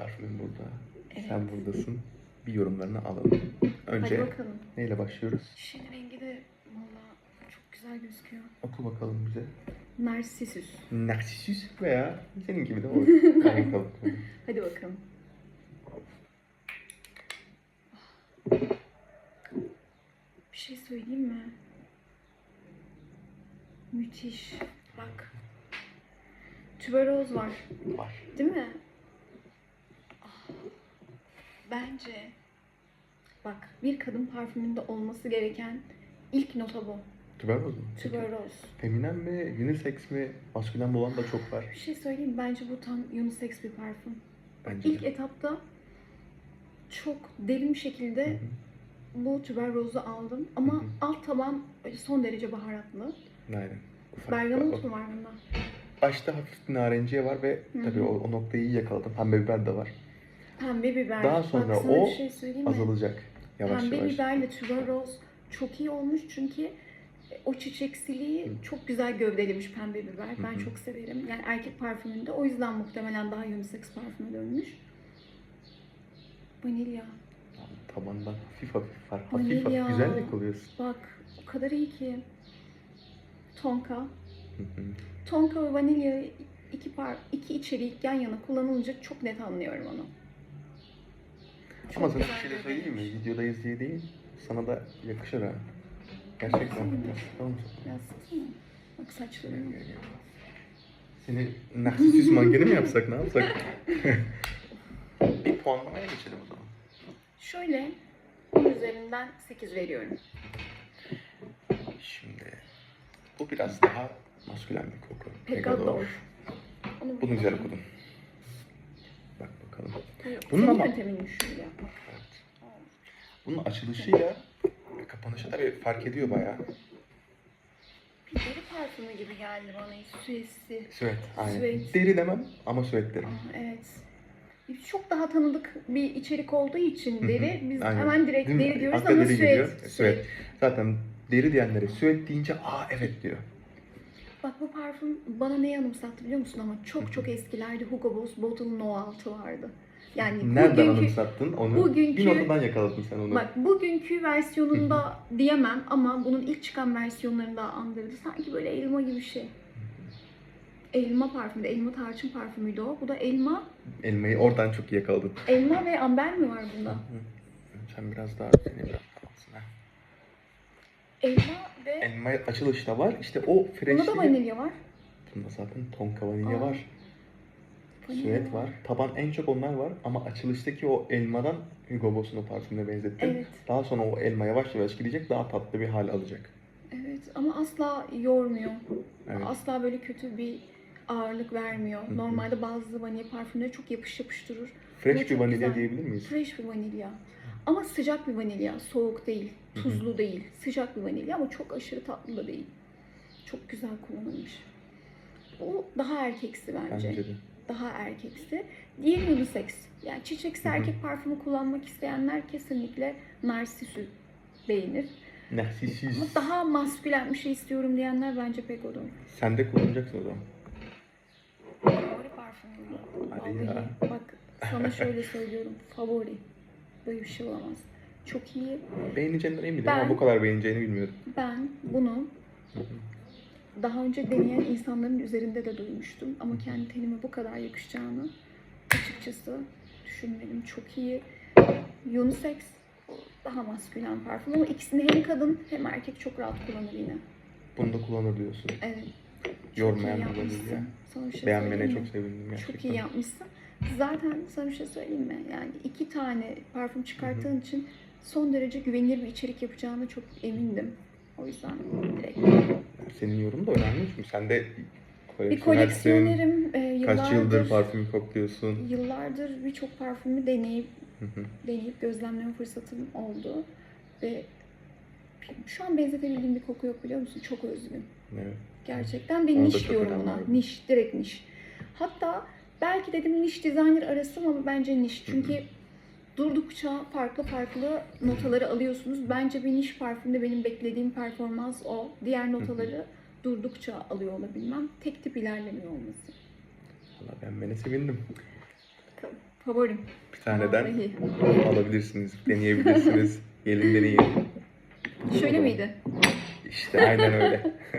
parfümüm burada. Evet. Sen buradasın. Bir yorumlarını alalım. Önce Hadi bakalım. neyle başlıyoruz? Şişenin rengi de valla çok güzel gözüküyor. Oku bakalım bize. Narsisus. Narcissus veya senin gibi de olur. Hadi bakalım. Hadi bakalım. Bir şey söyleyeyim mi? Müthiş. Bak. Tüberoz var. Var. Değil mi? Bence bak bir kadın parfümünde olması gereken ilk nota bu. Tüberroz mu? Tüberoz. Feminen mi, unisex mi, maskülen olan da çok var. Bir şey söyleyeyim bence bu tam unisex bir parfüm. Bence İlk de. etapta çok derin bir şekilde hı. bu tüberrozu aldım ama Hı hı. alt taban son derece baharatlı. Aynen. Ufak Bergamot mu var bunda? Başta hafif narenciye var ve tabii o, o noktayı iyi yakaladım. Pembe biber de var. Pembe biber. Daha sonra Bak o şey? Azalacak. Yavaş Pembe yavaş. biberle tüberoz çok iyi olmuş çünkü o çiçeksiliği Hı. çok güzel gövdelemiş pembe biber. Ben Hı hı. çok severim. Yani erkek parfümünde o yüzden muhtemelen daha unisex parfüme dönmüş. Vanilya. Tabandan hafif hafif var. Hafif Vanilya. hafif güzel yakalıyorsun. Bak o kadar iyi ki. Tonka. Hı hı. Tonka ve vanilya iki par iki içerik yan yana kullanılınca çok net anlıyorum onu. Ama sana bir şey de söyleyeyim mi? Videodayız diye değil. Sana da yakışır ha. Gerçekten. Baksana. Tamam mı? Biraz sıksana. Bak saçlarım. Seni narsisüs mangeni mi yapsak ne yapsak? bir puanlamaya geçelim o zaman. Şöyle 10 üzerinden 8 veriyorum. Şimdi bu biraz daha maskülen bir koku. Pecador. Onu Bunu güzel okudum. Bak bakalım. Bunun ama-. Bunun açılışıyla kapanışı tabii fark ediyor bayağı. Deri parfümü gibi geldi bana. Süesi. Süet. Aynen. Süet. Deri demem ama süet derim. Aa, evet. Çok daha tanıdık bir içerik olduğu için deri biz aynen. hemen direkt Değil mi? deri diyoruz Akla ama deri süet, geliyor. süet. Süet. Zaten deri diyenlere süet deyince aa evet diyor. Bak bu parfüm bana ne anımsattı biliyor musun ama çok çok eskilerde Hugo Boss Bottle No 6 vardı. Yani Nereden bugünkü, anımsattın onu? bugünkü- Bir noktadan yakaladın sen onu. Bak bugünkü versiyonunda diyemem ama bunun ilk çıkan versiyonlarında andırdı. Sanki böyle elma gibi bir şey. Elma parfümü, elma tarçın parfümüydü o. Bu da elma, Elmayı oradan çok iyi yakaladın. elma ve amber mi var bunda? Sen biraz daha seni biraz daha alsın, ha. Elma ve Elma açılışta var. İşte o bunda da vanilya var. Bunda zaten tonka vanilya Aa, var. Süet var. Taban en çok onlar var ama açılıştaki o elmadan Hugo Boss'un o parfümüne benzettim. Evet. Daha sonra o elma yavaş yavaş gidecek daha tatlı bir hal alacak. Evet ama asla yormuyor. Evet. Asla böyle kötü bir ağırlık vermiyor. hı. Normalde bazı vanilya parfümleri çok yapış yapış durur. Fresh bir vanilya güzel. diyebilir miyiz? Fresh bir vanilya. Ama sıcak bir vanilya. Soğuk değil. Hı hı. Tuzlu değil. Sıcak bir vanilya ama çok aşırı tatlı da değil. Çok güzel kullanılmış. Bu daha erkeksi bence. Bence de. Daha erkeksi. Diğeri unisex. Yani çiçeksi Hı hı. erkek parfümü kullanmak isteyenler kesinlikle Narcissus beğenir. Ama Narsissiz. daha maskülen bir şey istiyorum diyenler bence pek olur. Sen de kullanacaksın o zaman. Favori parfümüm. Hadi ya. Bak sana şöyle söylüyorum. Favori. Böyle bir şey olamaz. Çok iyi. Beğeneceğinden eminim Ben- ama bu kadar beğeneceğini bilmiyordum. Ben bunu daha önce deneyen insanların üzerinde de duymuştum. Ama kendi tenime bu kadar yakışacağını açıkçası düşünmedim. Çok iyi. Unisex daha maskülen parfüm ama ikisini hem kadın hem erkek çok rahat kullanır yine. Bunu da kullanır diyorsun. Evet. Yormayan vanilya. Sana bir şey Beğenmene çok sevindim gerçekten. Çok iyi yapmışsın. Zaten sana bir şey söyleyeyim mi? Yani iki tane parfüm çıkarttığın için son derece güvenilir bir içerik yapacağına çok emindim. O yüzden direkt. Senin yorumun da önemli çünkü sen de Bir koleksiyonerim. E, yıllardır, Kaç yıldır parfüm kokluyorsun. Yıllardır birçok parfümü deneyip Hı hı. deneyip gözlemleme fırsatım oldu. Ve şu an benzetebildiğim bir koku yok biliyor musun? Çok özgün. evet. Gerçekten bir Ona da niş diyorum verdim. Niş, direkt niş. Hatta belki dedim niş designer arası ama bence niş. Çünkü durdukça farklı farklı notaları alıyorsunuz. Bence bir niş parfümde benim beklediğim performans o. Diğer notaları durdukça alıyor olabilmem. Tek tip ilerlemiyor olması. Valla beğenmene sevindim. Bakalım. Favorim. Bir taneden Vallahi. alabilirsiniz, deneyebilirsiniz. Gelin deneyin. Şöyle miydi? İşte aynen öyle.